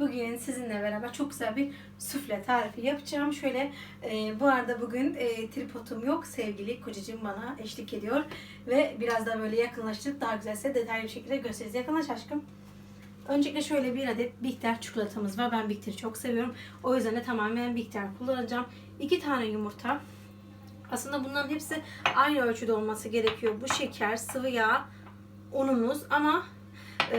beraber çok güzel bir sufle tarifi yapacağım. Şöyle e, bu arada bugün e, tripodum yok. Sevgili kocacığım bana eşlik ediyor. Ve biraz daha böyle yakınlaştırıp daha güzel size detaylı bir şekilde gösteririz. Yakınlaş aşkım. Öncelikle şöyle bir adet bitter çikolatamız var. Ben bitteri çok seviyorum. O yüzden de tamamen bitter kullanacağım. İki tane yumurta. Aslında bunların hepsi aynı ölçüde olması gerekiyor. Bu şeker, sıvı yağ, unumuz ama e,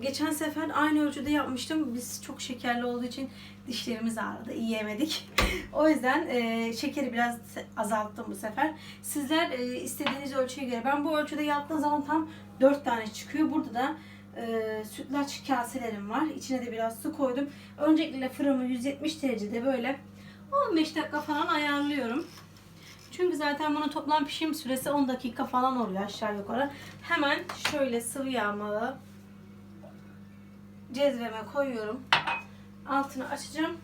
geçen sefer aynı ölçüde yapmıştım. Biz çok şekerli olduğu için dişlerimiz ağrıdı. Yiyemedik. o yüzden e, şekeri biraz azalttım bu sefer. Sizler e, istediğiniz ölçüye göre. Ben bu ölçüde yaptığım zaman tam 4 tane çıkıyor. Burada da e, sütlaç kaselerim var. İçine de biraz su koydum. Öncelikle fırını 170 derecede böyle 15 dakika falan ayarlıyorum. Çünkü zaten bunun toplam pişim süresi 10 dakika falan oluyor aşağı yukarı. Hemen şöyle sıvı yağmağı cezveme koyuyorum. Altını açacağım.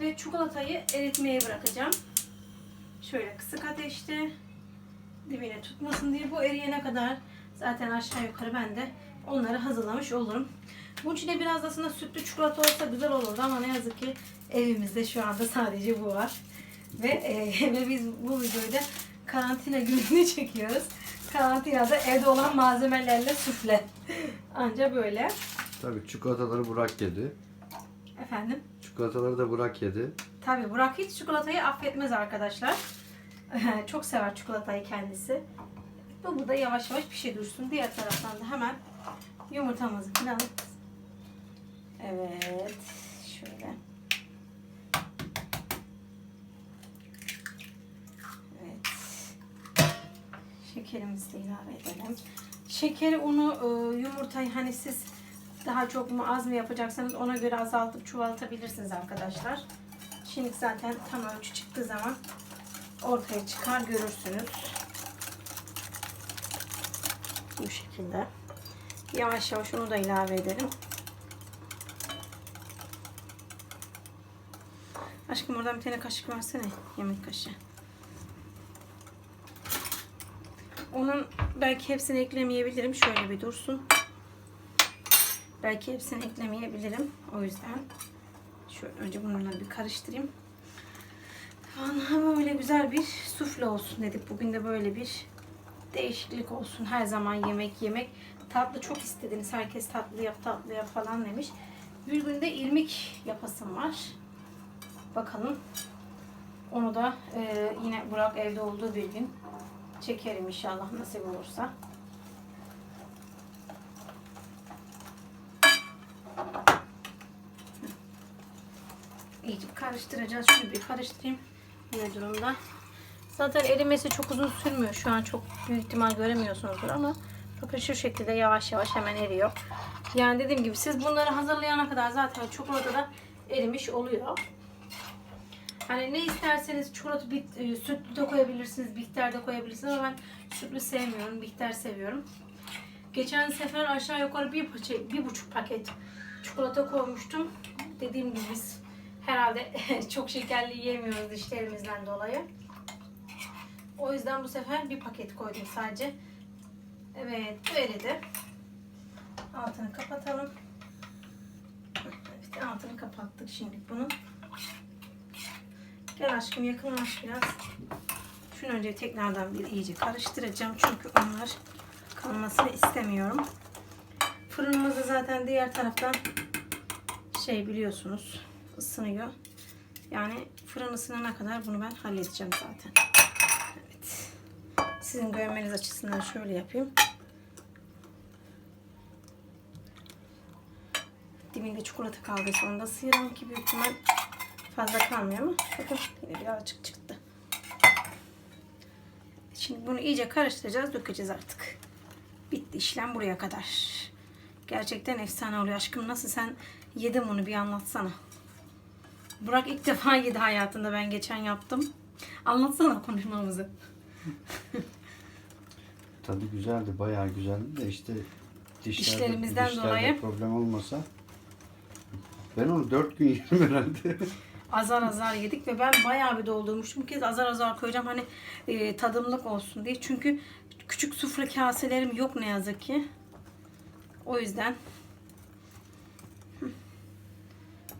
Ve çikolatayı eritmeye bırakacağım. Şöyle kısık ateşte dibine tutmasın diye bu eriyene kadar zaten aşağı yukarı ben de onları hazırlamış olurum. Bunun içine biraz da aslında sütlü çikolata olsa güzel olurdu ama ne yazık ki evimizde şu anda sadece bu var. Ve, e, ve biz bu videoyu da karantina gününde çekiyoruz. Karantinada evde olan malzemelerle sufle. Anca böyle. Tabii çikolataları Burak yedi. Efendim? Çikolataları da Burak yedi. Tabii Burak hiç çikolatayı affetmez arkadaşlar. Çok sever çikolatayı kendisi. Bu burada yavaş yavaş pişe dursun. Diğer taraftan da hemen yumurtamızı falan. Evet. Şöyle. Evet. Şekerimizi de ilave edelim. Şekeri, unu, e, yumurtayı hani siz daha çok mu az mı yapacaksanız ona göre azaltıp çoğaltabilirsiniz arkadaşlar. Şimdi zaten tam ölçü çıktığı zaman ortaya çıkar görürsünüz. Bu şekilde. Yavaş yavaş onu da ilave edelim. Aşkım oradan bir tane kaşık versene. Yemek kaşığı. Onun belki hepsini eklemeyebilirim. Şöyle bir dursun. Belki hepsini eklemeyebilirim. O yüzden şöyle önce bununla bir karıştırayım. Vallahi böyle güzel bir sufle olsun dedik. Bugün de böyle bir değişiklik olsun. Her zaman yemek yemek. Tatlı çok istediniz. Herkes tatlı yap tatlı yap falan demiş. Bir günde irmik yapasım var. Bakalım. Onu da e, yine Burak evde olduğu bir gün çekerim inşallah nasip olursa. İyice karıştıracağız. Şunu bir karıştırayım. Ne durumda? Zaten erimesi çok uzun sürmüyor. Şu an çok büyük ihtimal göremiyorsunuzdur ama bakın şu şekilde yavaş yavaş hemen eriyor. Yani dediğim gibi siz bunları hazırlayana kadar zaten çikolata da erimiş oluyor. Hani ne isterseniz çikolata bit, e, sütlü de koyabilirsiniz, bitter de koyabilirsiniz ama ben sütlü sevmiyorum, bitter seviyorum. Geçen sefer aşağı yukarı bir, paçe, bir buçuk paket çikolata koymuştum. Dediğim gibi biz herhalde çok şekerli yiyemiyoruz dişlerimizden dolayı. O yüzden bu sefer bir paket koydum sadece. Evet bu eridi. Altını kapatalım. Evet altını kapattık şimdi bunun. Gel aşkım yakınlaş biraz. Şunu önce tekrardan bir iyice karıştıracağım. Çünkü onlar kalmasını istemiyorum. Fırınımız da zaten diğer taraftan şey biliyorsunuz ısınıyor. Yani fırın ısınana kadar bunu ben halledeceğim zaten. Evet. Sizin görmeniz açısından şöyle yapayım. Dibinde çikolata kaldıysa onu da sıyıralım ki büyük ihtimal fazla kalmıyor ama bakın yine birazcık çıktı. Şimdi bunu iyice karıştıracağız, dökeceğiz artık. Bitti işlem buraya kadar. Gerçekten efsane oluyor aşkım. Nasıl sen yedin bunu bir anlatsana. Burak ilk defa yedi hayatında ben geçen yaptım. Anlatsana konuşmamızı. Tadı güzeldi, bayağı güzeldi de işte dişlerde, Dişlerimizden dişlerde dolayı. problem olmasa ben onu dört gün yedim herhalde. Azar azar yedik ve ben bayağı bir doldurmuştum. Bu kez azar azar koyacağım hani e, tadımlık olsun diye. Çünkü küçük sufle kaselerim yok ne yazık ki. O yüzden.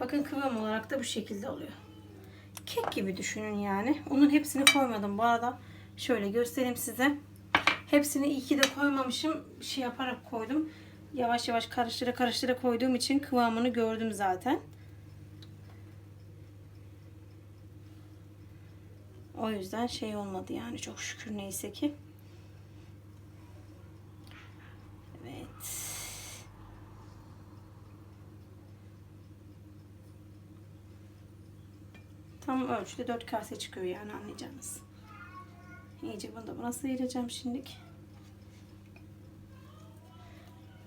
Bakın kıvam olarak da bu şekilde oluyor. Kek gibi düşünün yani. Onun hepsini koymadım bu arada. Şöyle göstereyim size. Hepsini iyi ki de koymamışım. Şey yaparak koydum. Yavaş yavaş karıştıra karıştıra koyduğum için kıvamını gördüm zaten. O yüzden şey olmadı yani çok şükür neyse ki. Evet. Tam ölçüde 4 kase çıkıyor yani anlayacağınız. İyice bunu da buna sıyıracağım şimdilik.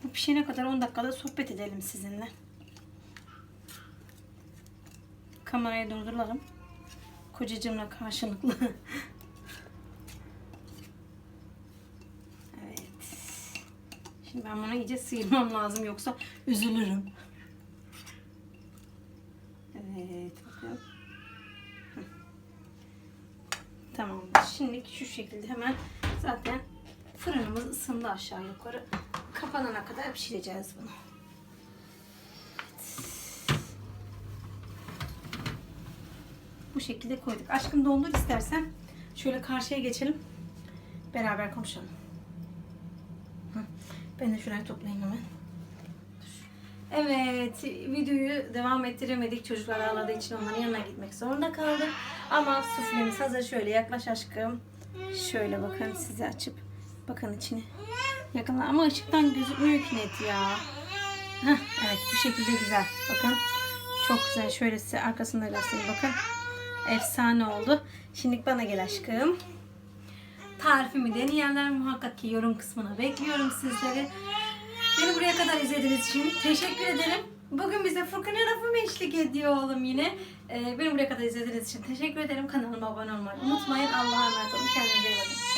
Bu pişene kadar 10 dakikada sohbet edelim sizinle. Kamerayı durduralım. Kocacığımla karşılıklı. evet. Şimdi ben bunu iyice sıyırmam lazım yoksa üzülürüm. Evet bakın. Tamamdır. Şimdi şu şekilde hemen zaten fırınımız ısındı aşağı yukarı. Kapanana kadar pişireceğiz bunu. Bu şekilde koyduk. Aşkım dondur istersen. Şöyle karşıya geçelim. Beraber konuşalım. Ben de şurayı toplayayım hemen. Evet, videoyu devam ettiremedik. Çocuklar ağladığı için onların yanına gitmek zorunda kaldık. Ama suflemiz hazır. Şöyle yaklaş aşkım. Şöyle bakın size açıp. Bakın içine. Yakınlar. Ama ışıktan gözükmüyor ki net ya. Heh, evet bu şekilde güzel. Bakın. Çok güzel. Şöyle size arkasında göstereyim. Bakın. Efsane oldu. Şimdi bana gel aşkım. Tarifimi deneyenler muhakkak ki yorum kısmına bekliyorum sizleri. Beni buraya kadar izlediğiniz için teşekkür ederim. Bugün bize Furkan Araf'ım eşlik ediyor oğlum yine. Ee, beni buraya kadar izlediğiniz için teşekkür ederim. Kanalıma abone olmayı unutmayın. Allah'a emanet olun. Kendinize iyi bakın.